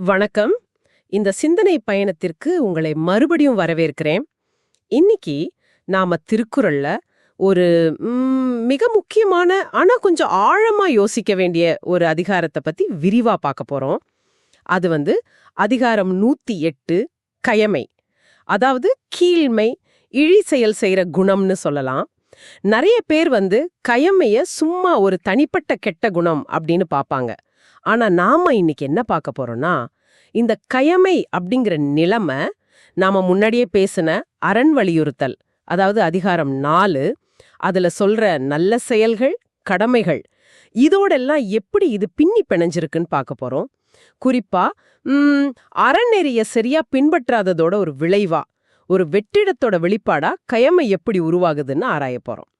வணக்கம். இந்த சிந்தனை பயணத்திற்கு உங்களை மறுபடியும் வரவேற்கிறேன். இன்னைக்கு நாம திருக்குறள்ல ஒரு மிக முக்கியமான ஆனா கொஞ்சம் ஆழமா யோசிக்க வேண்டிய ஒரு அதிகாரத்தை பத்தி விரிவா பார்க்க போறோம். அது வந்து அதிகாரம் நூத்தி எட்டு கயமை. அதாவது கீழ்மை இழி செயல் செய்யற குணம்னு சொல்லலாம். நிறைய பேர் வந்து கயமைய சும்மா ஒரு தனிப்பட்ட கெட்ட குணம் அப்படின்னு பார்ப்பாங்க. ஆனா நாம இன்னைக்கு என்ன பார்க்க போறோம்னா இந்த கயமை அப்படிங்கிற நிலைமை நாம முன்னாடியே பேசின அரண் வலியுறுத்தல் அதாவது அதிகாரம் நாலு அதுல சொல்ற நல்ல செயல்கள் கடமைகள் இதோடெல்லாம் எப்படி இது பின்னி பிணைஞ்சிருக்குன்னு பார்க்க போறோம். குறிப்பா அறநெறிய சரியா பின்பற்றாததோட ஒரு விளைவா ஒரு வெற்றிடத்தோட வெளிப்பாடா கயமை எப்படி உருவாகுதுன்னு ஆராய போறோம்.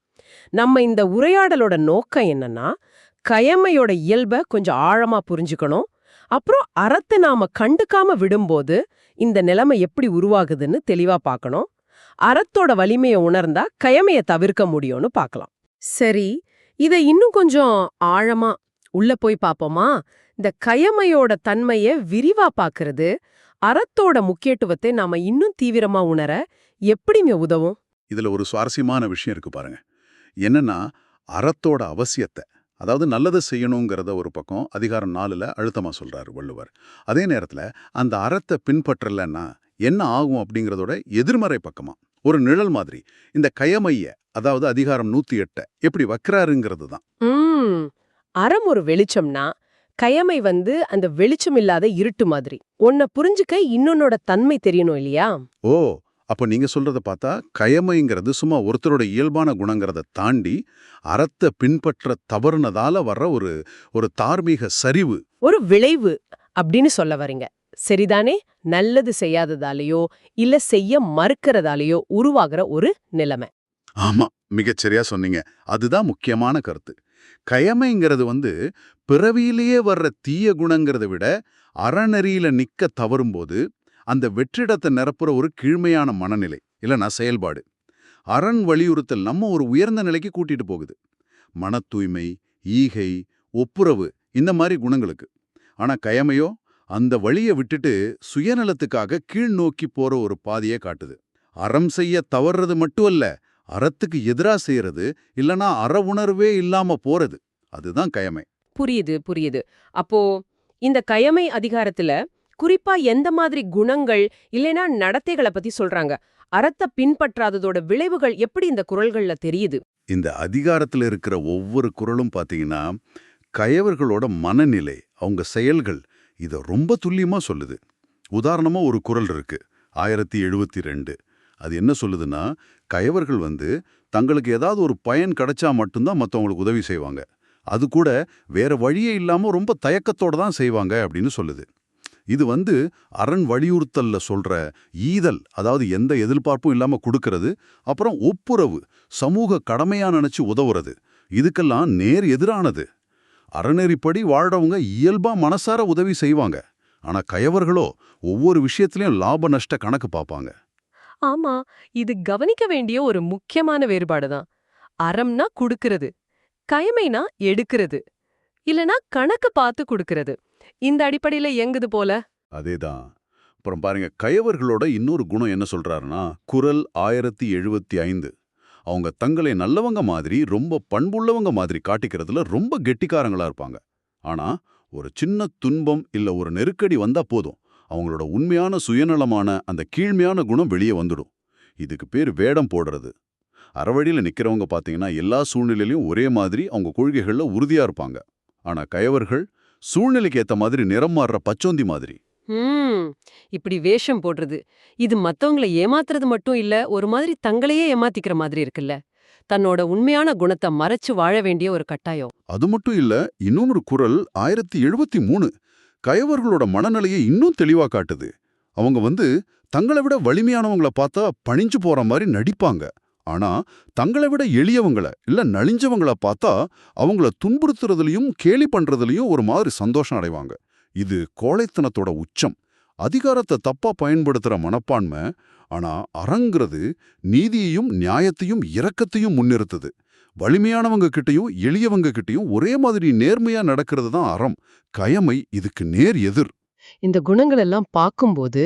நம்ம இந்த உரையாடலோட நோக்கம் என்னன்னா கயமையோட இயல்பை கொஞ்சம் ஆழமா புரிஞ்சுக்கணும். அப்புறம் அறத்தை நாம கண்டுக்காம விடும்போது இந்த நிலைமை எப்படி உருவாகுதுன்னு தெளிவா பார்க்கணும். அறத்தோட வலிமையை உணர்ந்தா கயமைய தவிர்க்க முடியும்னு பார்க்கலாம். சரி இத இன்னும் கொஞ்சம் ஆழமா உள்ள போய் பாப்போமா இந்த கயமையோட தன்மைய விரிவா பார்க்கறது அறத்தோட முக்கியத்துவத்தை நாம இன்னும் தீவிரமா உணர எப்படிங்க உதவும்? இதுல ஒரு சுவாரஸ்யமான விஷயம் இருக்கு பாருங்க. என்னன்னா அறத்தோட அவசியத்தை அதாவது நல்லதை செய்யணுங்கிறத ஒரு பக்கம் அதிகாரம் நாலுல அழுத்தமா சொல்றாரு வள்ளுவர். அதே நேரத்துல அந்த அறத்தை பின்பற்றலன்னா என்ன ஆகும் அப்படிங்கறதோட எதிர்மறை பக்கமா. ஒரு நிழல் மாதிரி இந்த கயமைய அதாவது அதிகாரம் நூத்தி எட்ட எப்படி வைக்கிறாருங்கிறது தான். அறம் ஒரு வெளிச்சம்னா கயமை வந்து அந்த வெளிச்சம் இல்லாத இருட்டு மாதிரி. உன்னை புரிஞ்சுக்க இன்னொன்னோட தன்மை தெரியணும் இல்லையா? ஓ அப்போ நீங்க சொல்றத பார்த்தா கயமைங்கிறது சும்மா ஒருத்தரோட இயல்பான குணங்கிறத தாண்டி அறத்தை பின்பற்ற தவறுனதால வர்ற ஒரு ஒரு தார்மீக சரிவு. ஒரு விளைவு அப்படின்னு சொல்ல வரீங்க. சரிதானே? நல்லது செய்யாததாலேயோ இல்ல செய்ய மறுக்கிறதாலேயோ உருவாகிற ஒரு நிலைமை. ஆமா மிகச்சரியா சொன்னீங்க. அதுதான் முக்கியமான கருத்து. கயமைங்கிறது வந்து பிறவியிலேயே வர்ற தீய குணங்கிறத விட அறநெறியில நிக்க தவறும்போது அந்த வெற்றிடத்தை நிரப்புற ஒரு கீழ்மையான மனநிலை இல்லைனா செயல்பாடு. அரண் வலியுறுத்தல் நம்ம ஒரு உயர்ந்த நிலைக்கு கூட்டிட்டு போகுது. மன தூய்மை ஈகை ஒப்புரவு இந்த மாதிரி குணங்களுக்கு. ஆனா கயமையோ அந்த வழியை விட்டுட்டு சுயநலத்துக்காக கீழ் நோக்கி போற ஒரு பாதையை காட்டுது. அறம் செய்ய தவறுறது மட்டும் அல்ல அறத்துக்கு எதிரா செய்யறது இல்லனா அற உணர்வே இல்லாம போறது. அதுதான் கயமை. புரியுது புரியுது. அப்போ இந்த கயமை அதிகாரத்துல குறிப்பா எந்த மாதிரி குணங்கள் இல்லைனா நடத்தைகளை பத்தி சொல்றாங்க. அறத்தை பின்பற்றாததோட விளைவுகள் எப்படி இந்த குரல்கள்ல தெரியுது? இந்த அதிகாரத்துல இருக்கிற ஒவ்வொரு குரலும் பாத்தீங்கன்னா கயவர்களோட மனநிலை அவங்க செயல்கள் இத ரொம்ப துல்லியமா சொல்லுது. உதாரணமா ஒரு குரல் இருக்கு ஆயிரத்தி எழுபத்தி ரெண்டு அது என்ன சொல்லுதுன்னா கயவர்கள் வந்து தங்களுக்கு ஏதாவது ஒரு பயன் கிடைச்சா மட்டும்தான் மத்தவங்களுக்கு உதவி செய்வாங்க. அது கூட வேற வழியே இல்லாம ரொம்ப தயக்கத்தோட தான் செய்வாங்க அப்படின்னு சொல்லுது. இது வந்து அரண் வலியுறுத்தல்ல சொல்ற ஈதல் அதாவது எந்த எதிர்பார்ப்பும் இல்லாம கொடுக்கறது அப்புறம் ஒப்புரவு சமூக கடமையா நினைச்சு உதவுறது இதுக்கெல்லாம் நேர் எதிரானது. அறநெறிப்படி வாழ்றவங்க இயல்பா மனசார உதவி செய்வாங்க. ஆனா கயவர்களோ ஒவ்வொரு விஷயத்திலையும் லாப நஷ்ட கணக்கு பார்ப்பாங்க. ஆமா இது கவனிக்க வேண்டிய ஒரு முக்கியமான வேறுபாடு தான். அறம்னா குடுக்கிறது கயமைனா எடுக்கிறது இல்லனா கணக்கு பார்த்து கொடுக்கறது. இந்த அடிப்படையில எங்குது போல. அதேதான். அப்புறம் பாருங்க கயவர்களோட இன்னொரு குணம் என்ன சொல்றாருன்னா குரல் ஆயிரத்தி எழுபத்தி ஐந்து. அவங்க தங்களை நல்லவங்க மாதிரி ரொம்ப பண்புள்ளவங்க மாதிரி காட்டிக்கிறதுல ரொம்ப கெட்டிக்காரங்களா இருப்பாங்க. ஆனா ஒரு சின்ன துன்பம் இல்ல ஒரு நெருக்கடி வந்தா போதும். அவங்களோட உண்மையான சுயநலமான அந்த கீழ்மையான குணம் வெளியே வந்துடும். இதுக்கு பேர் வேடம் போடுறது. அறவழியில் நிற்கிறவங்க பாத்தீங்கன்னா எல்லா சூழ்நிலையிலும் ஒரே மாதிரி அவங்க கொள்கைகள்ல உறுதியா இருப்பாங்க. ஆனா கயவர்கள் சூழ்நிலைக்கு ஏத்த மாதிரி நிறம் மாறுற பச்சோந்தி மாதிரி. இப்படி வேஷம் போடுறது. இது மத்தவங்கள ஏமாத்துறது மட்டும் இல்ல ஒரு மாதிரி தங்களையே ஏமாத்திக்கிற மாதிரி இருக்குல்ல. தன்னோட உண்மையான குணத்தை மறைச்சு வாழ வேண்டிய ஒரு கட்டாயம். அது மட்டும் இல்ல இன்னொரு குரல் ஆயிரத்தி எழுபத்தி மூணு. கயவர்களோட மனநிலையை இன்னும் தெளிவா காட்டுது. அவங்க வந்து தங்களை விட வலிமையானவங்கள பார்த்தா பணிஞ்சு போற மாதிரி நடிப்பாங்க. ஆனா தங்களை விட எளியவங்கள இல்ல நலிஞ்சவங்கள பார்த்தா அவங்கள துன்புறுத்துறதுலயும் கேலி பண்றதுலயும் ஒரு மாதிரி சந்தோஷம் அடைவாங்க. இது கோழைத்தனத்தோட உச்சம். அதிகாரத்தை தப்பா பயன்படுத்துற மனப்பான்மை ஆனா அறங்கிறது நீதியையும் நியாயத்தையும் இரக்கத்தையும் முன்னிறுத்துது. வலிமையானவங்க கிட்டையும் எளியவங்க கிட்டையும் ஒரே மாதிரி நேர்மையா நடக்கிறது தான் அறம். கயமை இதுக்கு நேர் எதிர். இந்த குணங்கள் எல்லாம் பார்க்கும்போது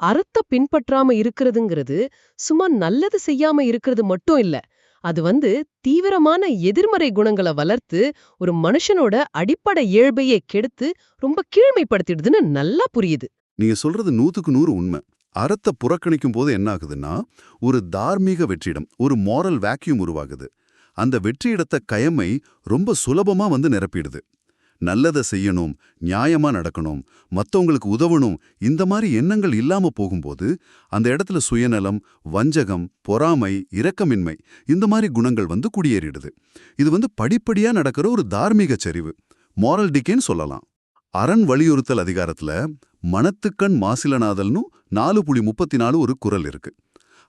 அறத்தை பின்பற்றாம இருக்கிறதுங்கிறது சும்மா நல்லது செய்யாம இருக்கிறது மட்டும் இல்ல. அது வந்து தீவிரமான எதிர்மறை குணங்களை வளர்த்து ஒரு மனுஷனோட அடிப்படை இயல்பையே கெடுத்து ரொம்ப கீழ்மைப்படுத்திடுதுன்னு நல்லா புரியுது. நீங்க சொல்றது நூத்துக்கு நூறு உண்மை. அறத்தை புறக்கணிக்கும் போது என்ன ஆகுதுன்னா ஒரு தார்மீக வெற்றிடம் ஒரு மாரல் வேக்யூம் உருவாகுது. அந்த வெற்றியிடத்த கயமை ரொம்ப சுலபமா வந்து நிரப்பிடுது. நல்லதை செய்யணும் நியாயமா நடக்கணும் மத்தவங்களுக்கு உதவணும் இந்த மாதிரி எண்ணங்கள் இல்லாம போகும்போது அந்த இடத்துல சுயநலம் வஞ்சகம் பொறாமை இரக்கமின்மை இந்த மாதிரி குணங்கள் வந்து குடியேறிடுது. இது வந்து படிப்படியா நடக்கிற ஒரு தார்மீக சரிவு மாரல் டிக்கேன்னு சொல்லலாம். அரண் வலியுறுத்தல் அதிகாரத்துல மனத்துக்கண் மாசிலநாதல்னு நாலு புள்ளி முப்பத்தி நாலு ஒரு குரல் இருக்கு.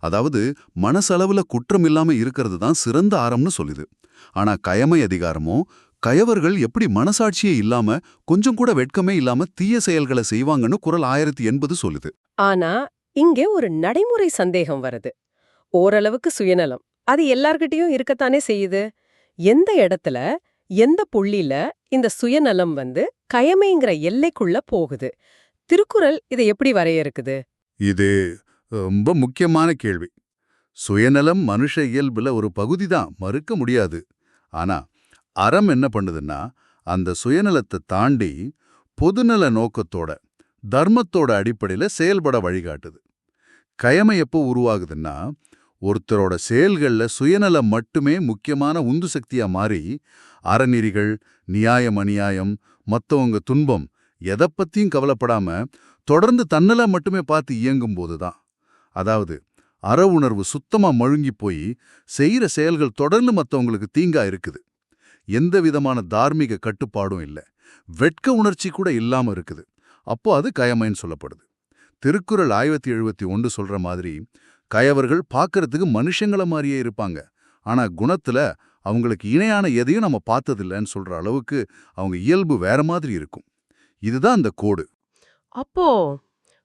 அதாவது மனசளவுல குற்றம் இல்லாம இருக்கிறது தான் சிறந்த ஆரம்னு சொல்லுது. ஆனா கயமை அதிகாரமோ கயவர்கள் எப்படி மனசாட்சியே இல்லாம கொஞ்சம் கூட வெட்கமே இல்லாம தீய செயல்களை செய்வாங்கன்னு குரல் ஆயிரத்தி எண்பது சொல்லுது. ஆனா இங்கே ஒரு நடைமுறை சந்தேகம் வருது. ஓரளவுக்கு சுயநலம். அது எல்லார்கிட்டயும் இருக்கத்தானே செய்யுது? எந்த இடத்துல எந்த புள்ளில இந்த சுயநலம் வந்து கயமைங்கிற எல்லைக்குள்ள போகுது? திருக்குறள் இதை எப்படி வரையறுக்குது? இது ரொம்ப முக்கியமான கேள்வி. சுயநலம் மனுஷ இயல்புல ஒரு பகுதி தான் மறுக்க முடியாது. ஆனா அறம் என்ன பண்ணுதுன்னா அந்த சுயநலத்தை தாண்டி பொதுநல நோக்கத்தோட தர்மத்தோட அடிப்படையில் செயல்பட வழிகாட்டுது. கயமை எப்போ உருவாகுதுன்னா ஒருத்தரோட செயல்கள்ல சுயநலம் மட்டுமே முக்கியமான உந்து சக்தியா மாறி அறநெறிகள் நியாயம் அநியாயம் மத்தவங்க துன்பம் எதை பத்தியும் கவலைப்படாம தொடர்ந்து தன்னலை மட்டுமே பார்த்து இயங்கும் போது தான். அதாவது அற உணர்வு சுத்தமா மழுங்கி போய் செய்யற செயல்கள் தொடர்ந்து மத்தவங்களுக்கு தீங்கா இருக்குது. எந்த விதமான தார்மீக கட்டுப்பாடும் இல்ல. வெட்க உணர்ச்சி கூட இல்லாம இருக்குது. அப்போ அது கயமைன்னு சொல்லப்படுது. திருக்குறள் ஆயிரத்தி எழுபத்தி ஒன்று சொல்ற மாதிரி கயவர்கள் பார்க்கறதுக்கு மனுஷங்கள மாதிரியே இருப்பாங்க. ஆனா குணத்துல அவங்களுக்கு இணையான எதையும் நம்ம பார்த்ததில்லைன்னு சொல்ற அளவுக்கு அவங்க இயல்பு வேற மாதிரி இருக்கும். இதுதான் அந்த கோடு. அப்போ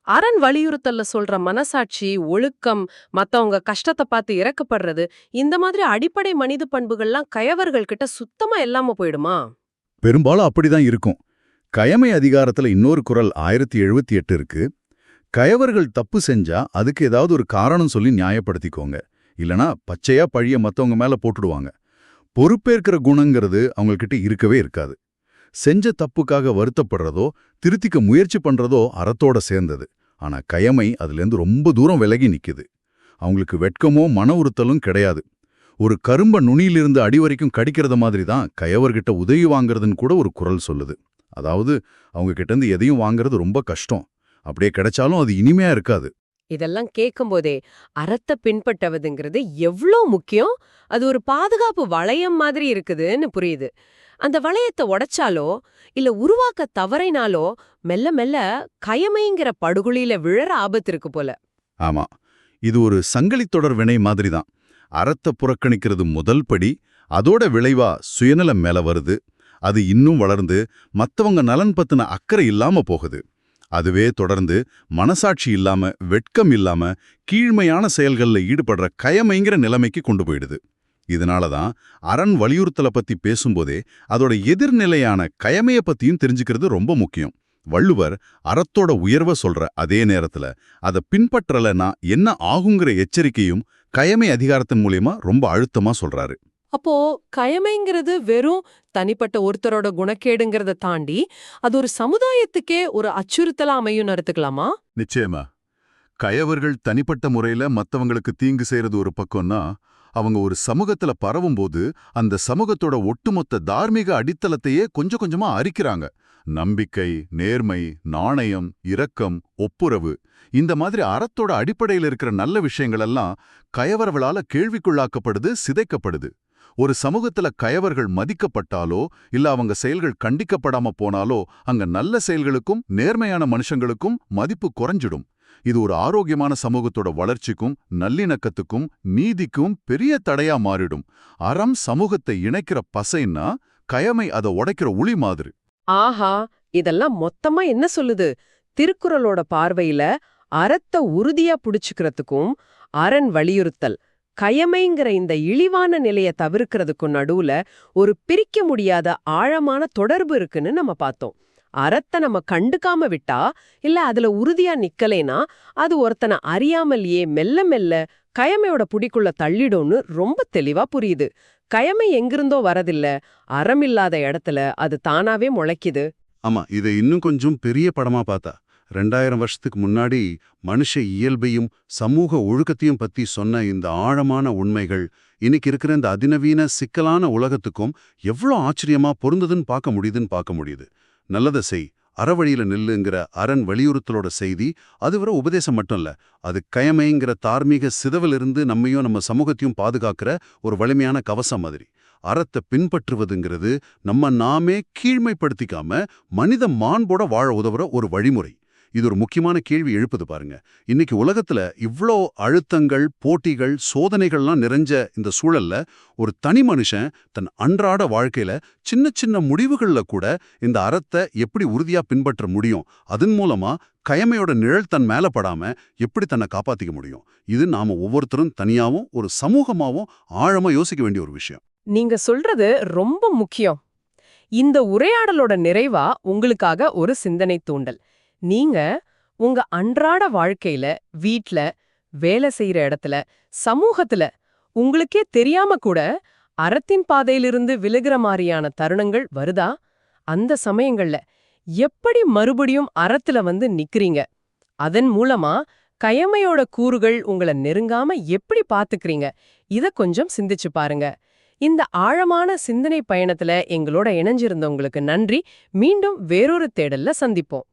அரண் வலியுறுத்தல்ல சொல்ற மனசாட்சி ஒழுக்கம் மத்தவங்க கஷ்டத்தை பார்த்து இறக்கப்படுறது இந்த மாதிரி அடிப்படை மனித பண்புகள்லாம் கயவர்கள் கிட்ட சுத்தமா இல்லாம போயிடுமா? பெரும்பாலும் அப்படிதான் இருக்கும். கயமை அதிகாரத்துல இன்னொரு குரல் ஆயிரத்தி எழுபத்தி எட்டு இருக்கு. கயவர்கள் தப்பு செஞ்சா அதுக்கு ஏதாவது ஒரு காரணம் சொல்லி நியாயப்படுத்திக்கோங்க. இல்லனா பச்சையா பழிய மத்தவங்க மேல போட்டுடுவாங்க. பொறுப்பேற்கிற குணங்கிறது அவங்கக்கிட்ட இருக்கவே இருக்காது. செஞ்ச தப்புக்காக வருத்தப்படுறதோ திருத்திக்க முயற்சி பண்றதோ அறத்தோட சேர்ந்தது. ஆனா கயமை அதுலேருந்து ரொம்ப தூரம் விலகி நிக்குது. அவங்களுக்கு வெட்கமோ மன உறுத்தலும் கிடையாது. ஒரு கரும்ப நுனியிலிருந்து அடி வரைக்கும் கடிக்கிறத மாதிரி தான் கயவர்கிட்ட உதவி வாங்குறதுன்னு கூட ஒரு குரல் சொல்லுது. அதாவது அவங்க இருந்து எதையும் வாங்குறது ரொம்ப கஷ்டம். அப்படியே கிடைச்சாலும் அது இனிமையா இருக்காது. இதெல்லாம் கேட்கும்போதே அறத்தை பின்பற்றவதுங்கிறது எவ்ளோ முக்கியம்? அது ஒரு பாதுகாப்பு வளையம் மாதிரி இருக்குதுன்னு புரியுது. அந்த வளையத்தை உடைச்சாலோ இல்ல உருவாக்க தவறைனாலோ மெல்ல மெல்ல கயமைங்கிற படுகொலியில விழற ஆபத்து இருக்கு போல. ஆமா. இது ஒரு சங்கிலி தொடர் வினை மாதிரி தான் அறத்தை புறக்கணிக்கிறது முதல் படி அதோட விளைவா சுயநலம் மேல வருது. அது இன்னும் வளர்ந்து மத்தவங்க நலன் பத்தின அக்கறை இல்லாம போகுது. அதுவே தொடர்ந்து மனசாட்சி இல்லாம வெட்கம் இல்லாம கீழ்மையான செயல்கள்ல ஈடுபடுற கயமைங்கிற நிலைமைக்கு கொண்டு போயிடுது. இதனால தான் அரண் வலியுறுத்தலை பத்தி பேசும்போதே அதோட எதிர்நிலையான கயமைய பத்தியும் தெரிஞ்சுக்கிறது ரொம்ப முக்கியம். வள்ளுவர் அறத்தோட உயர்வ சொல்ற அதே நேரத்துல அதை பின்பற்றலனா என்ன ஆகுங்கிற எச்சரிக்கையும் கயமை அதிகாரத்தின் மூலியமா ரொம்ப அழுத்தமா சொல்றாரு. அப்போ கயமைங்கிறது வெறும் தனிப்பட்ட ஒருத்தரோட குணக்கேடுங்கிறத தாண்டி அது ஒரு சமுதாயத்துக்கே ஒரு அச்சுறுத்தலா அமையும் எடுத்துக்கலாமா? நிச்சயமா. கயவர்கள் தனிப்பட்ட முறையில மத்தவங்களுக்கு தீங்கு செய்யறது ஒரு பக்கம்னா அவங்க ஒரு சமூகத்துல பரவும்போது அந்த சமூகத்தோட ஒட்டுமொத்த தார்மீக அடித்தளத்தையே கொஞ்சம் கொஞ்சமா அரிக்கிறாங்க. நம்பிக்கை நேர்மை நாணயம் இரக்கம் ஒப்புரவு இந்த மாதிரி அறத்தோட அடிப்படையில் இருக்கிற நல்ல விஷயங்களெல்லாம் கயவர்களால கேள்விக்குள்ளாக்கப்படுது சிதைக்கப்படுது. ஒரு சமூகத்துல கயவர்கள் மதிக்கப்பட்டாலோ இல்ல அவங்க செயல்கள் கண்டிக்கப்படாம போனாலோ அங்க நல்ல செயல்களுக்கும் நேர்மையான மனுஷங்களுக்கும் மதிப்பு குறைஞ்சிடும். இது ஒரு ஆரோக்கியமான சமூகத்தோட வளர்ச்சிக்கும் நல்லிணக்கத்துக்கும் நீதிக்கும் பெரிய தடையா மாறிடும். அறம் சமூகத்தை இணைக்கிற பசைன்னா கயமை அதை உடைக்கிற உளி மாதிரி. ஆஹா இதெல்லாம் மொத்தமா என்ன சொல்லுது? திருக்குறளோட பார்வையில அறத்தை உறுதியா புடிச்சுக்கிறதுக்கும் அரண் வலியுறுத்தல் கயமைங்கிற இந்த இழிவான நிலைய தவிர்க்கிறதுக்கும் நடுவுல ஒரு பிரிக்க முடியாத ஆழமான தொடர்பு இருக்குன்னு நம்ம பார்த்தோம். அறத்தை நம்ம கண்டுக்காம விட்டா இல்ல அதுல உறுதியா நிக்கலேனா அது ஒருத்தனை அறியாமலேயே மெல்ல மெல்ல கயமையோட புடிக்குள்ள தள்ளிடும்னு ரொம்ப தெளிவா புரியுது. கயமை எங்கிருந்தோ வரதில்ல அறமில்லாத இடத்துல அது தானாவே முளைக்குது. ஆமா இதை இன்னும் கொஞ்சம் பெரிய படமா பார்த்தா ரெண்டாயிரம் வருஷத்துக்கு முன்னாடி மனுஷ இயல்பையும் சமூக ஒழுக்கத்தையும் பத்தி சொன்ன இந்த ஆழமான உண்மைகள் இன்னைக்கு இருக்கிற இந்த அதிநவீன சிக்கலான உலகத்துக்கும் எவ்வளோ ஆச்சரியமா பொருந்ததுன்னு பார்க்க முடியுதுன்னு பார்க்க முடியுது. நல்லதை செய் அறவழியில் நில்லுங்கிற அரண் வலியுறுத்தலோட செய்தி அதுவரை உபதேசம் மட்டும் இல்ல அது கயமைங்கிற தார்மீக சிதவிலிருந்து நம்மையும் நம்ம சமூகத்தையும் பாதுகாக்கிற ஒரு வலிமையான கவசம் மாதிரி. அறத்தை பின்பற்றுவதுங்கிறது நம்ம நாமே கீழ்மைப்படுத்திக்காம மனித மாண்போட வாழ உதவுற ஒரு வழிமுறை. இது ஒரு முக்கியமான கேள்வி எழுப்புது பாருங்க. இன்னைக்கு உலகத்துல இவ்ளோ அழுத்தங்கள் போட்டிகள் சோதனைகள்லாம் நிறைஞ்ச இந்த சூழல்ல ஒரு தனி மனுஷன் தன் அன்றாட வாழ்க்கையில சின்ன சின்ன முடிவுகள்ல கூட இந்த அறத்தை எப்படி உறுதியா பின்பற்ற முடியும்? அதன் மூலமா கயமையோட நிழல் தன் மேல படாம எப்படி தன்னை காப்பாத்திக்க முடியும்? இது நாம ஒவ்வொருத்தரும் தனியாவும் ஒரு சமூகமாவும் ஆழமா யோசிக்க வேண்டிய ஒரு விஷயம். நீங்க சொல்றது ரொம்ப முக்கியம். இந்த உரையாடலோட நிறைவா உங்களுக்காக ஒரு சிந்தனை தூண்டல். நீங்க உங்க அன்றாட வாழ்க்கையில வீட்ல வேலை செய்யற இடத்துல சமூகத்துல உங்களுக்கே தெரியாம கூட அறத்தின் பாதையிலிருந்து விலகுற மாதிரியான தருணங்கள் வருதா? அந்த சமயங்கள்ல எப்படி மறுபடியும் அறத்துல வந்து நிக்கிறீங்க? அதன் மூலமா கயமையோட கூறுகள் உங்களை நெருங்காம எப்படி பாத்துக்கிறீங்க? இத கொஞ்சம் சிந்திச்சு பாருங்க. இந்த ஆழமான சிந்தனை பயணத்துல எங்களோட இணைஞ்சிருந்தவங்களுக்கு நன்றி. மீண்டும் வேறொரு தேடல்ல சந்திப்போம்.